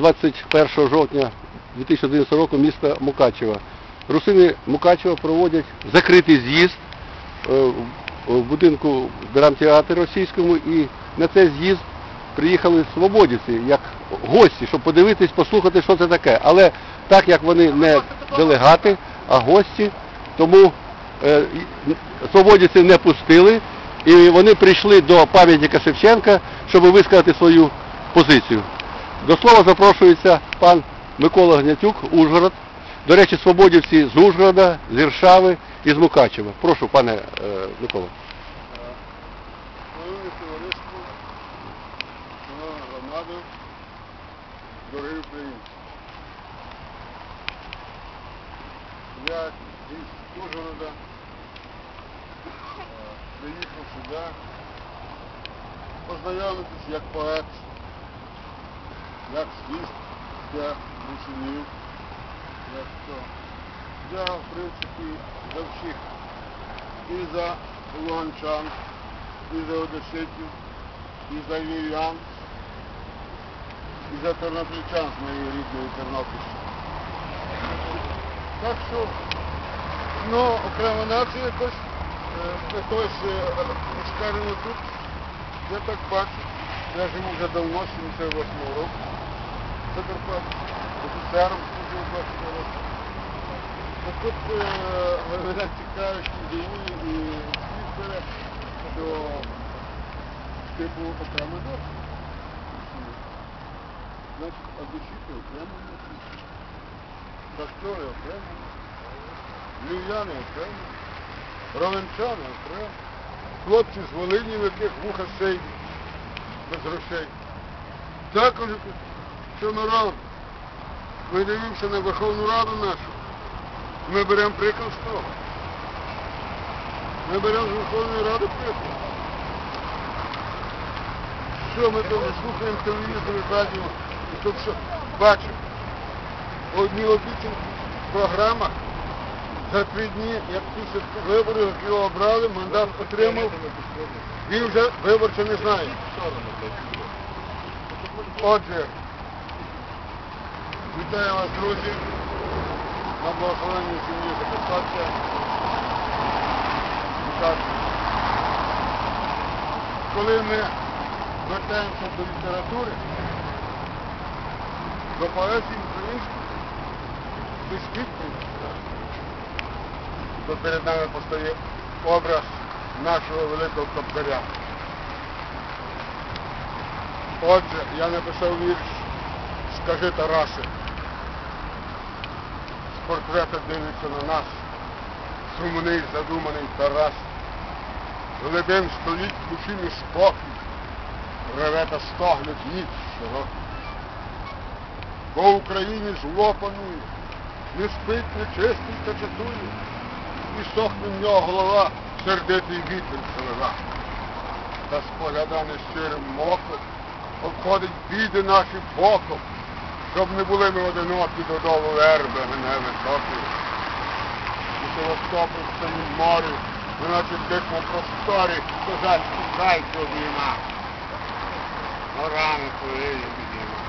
21 жовтня 2011 року міста Мукачева. Русини Мукачева проводять закритий з'їзд е, в будинку драмтеатру російському і на цей з'їзд приїхали свободівці як гості, щоб подивитись, послухати, що це таке. Але так як вони не делегати, а гості, тому е, свободівці не пустили, і вони прийшли до пам'ятника Шевченка, щоб висказати свою позицію. До слова запрошується пан Микола Гнятюк, Ужгород. До речі, свободівці з Ужгорода, з Іршави і з Мукачева. Прошу, пане е, Микола. Шановне товариство, шановна громада, дорогі українці. Я із Ужгорода е, приїхав сюди познайомитись як поет, як свіст для русинів, як то. Я, в принципі, за всіх і за луганчан, і за одеситів, і за львів'ян, і за тернопільчан з моєї рідної Тернопільщини. Так що, ну, окрема нація якось, е, якось, е, скажімо, тут, я так бачу, я живу вже давно, 78 року, в Закарпатті, офіцером служив 20 років. Так тут е, мене цікавить ідеї і свідчення, що типу окремо досить. Значить, одесіти окремо досить. Шахтори окремо, львів'яни окремо, ровенчани окремо, хлопці з Волині, в яких вуха сейді, без грошей. Також, що народ, ми дивимося на Верховну Раду нашу. Ми беремо приклад з того. Ми беремо з Верховної Ради приклад. Що ми там слухаємо телевізор і радіо, і тут що бачимо. Одні обіцянки в програмах за три дні, як після виборів, як його обрали, мандат отримав, він вже виборця не знає. Отже, вітаю вас, друзі на благословенній сім'ї Закарпаття. Так, коли ми звертаємося до літератури, до поезії української, до співпрацю, то перед нами постає образ нашого великого кобзаря. Отже, я написав вірш Скажи Тарасе портрета дивиться на нас, сумний, задуманий Тарас. Глибин стоїть душі неспокій, реве та стогне ніч широка. Бо в Україні зло панує, не спить, не чистить та чатує, і сохне в нього голова, сердитий вітер завива. Та спогляда нещирим моком, обходить біди наші боком, щоб не були ми одинокі додолу верби мене високі. І Севастополь в цьому морі, ми наче в дикому просторі, козацький край обійма. Горами твоєї обійма.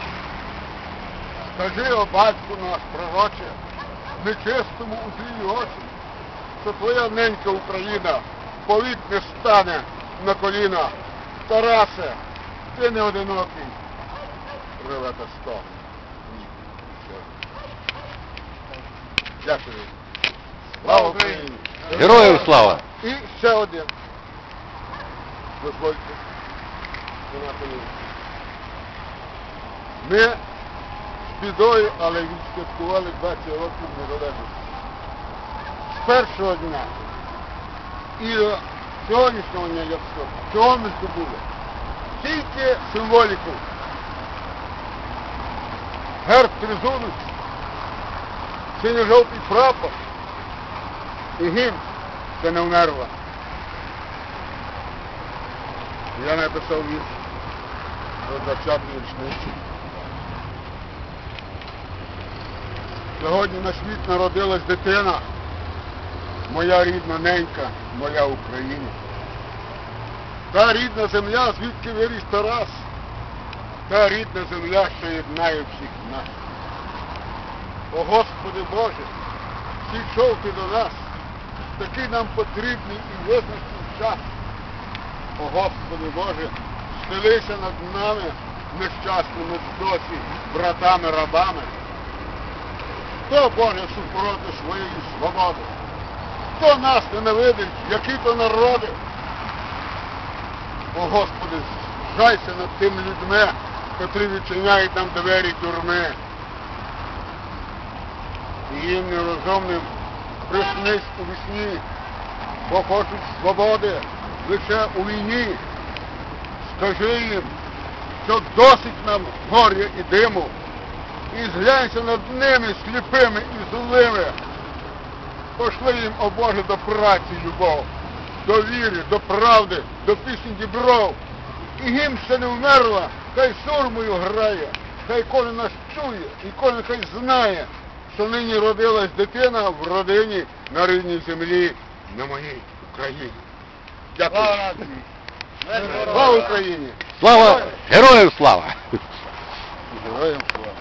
Скажи, о батьку наш, пророче, нечистому у твої очі, що твоя ненька Україна повік не стане на коліна. Тарасе, ти не одинокий. Реве та Дякую. Слава Україні! Героям слава! І ще один. Дозвольте. Ми з бідою, але відсвяткували 20 років незалежності. З першого дня і до сьогоднішнього дня, як що, чого ми здобули? Тільки символіку. Герб тризунець, синьо-жовтий прапор і гімн це не вмерла. Я написав вірш до 20-ї річниці. Сьогодні на світ народилась дитина, моя рідна ненька, моя Україна. Та рідна земля, звідки виріс Тарас, та рідна земля, що єднає всіх нас. О Господи Боже, зійшов ти до нас, такий нам потрібний і визначний час. О Господи Боже, стелися над нами, нещасними досі, братами-рабами. Хто, Боже, супроти своєї свободи? Хто нас ненавидить, які то народи? О Господи, зжайся над тими людьми, котрі відчиняють нам двері тюрми. Їм нерозумним приснись у вісні, бо хочуть свободи лише у війні. Скажи їм, що досить нам горя і диму, і зглянься над ними сліпими і злими. Пошли їм, о Боже, до праці любов, до віри, до правди, до пісні дібров. І гімн ще не вмерла, хай сурмою грає, хай кожен нас чує, і кожен хай знає, що нині родилась дитина в родині на рідній землі, на моїй Україні. Дякую. Слава Україні! Слава! Героям слава! Героям слава!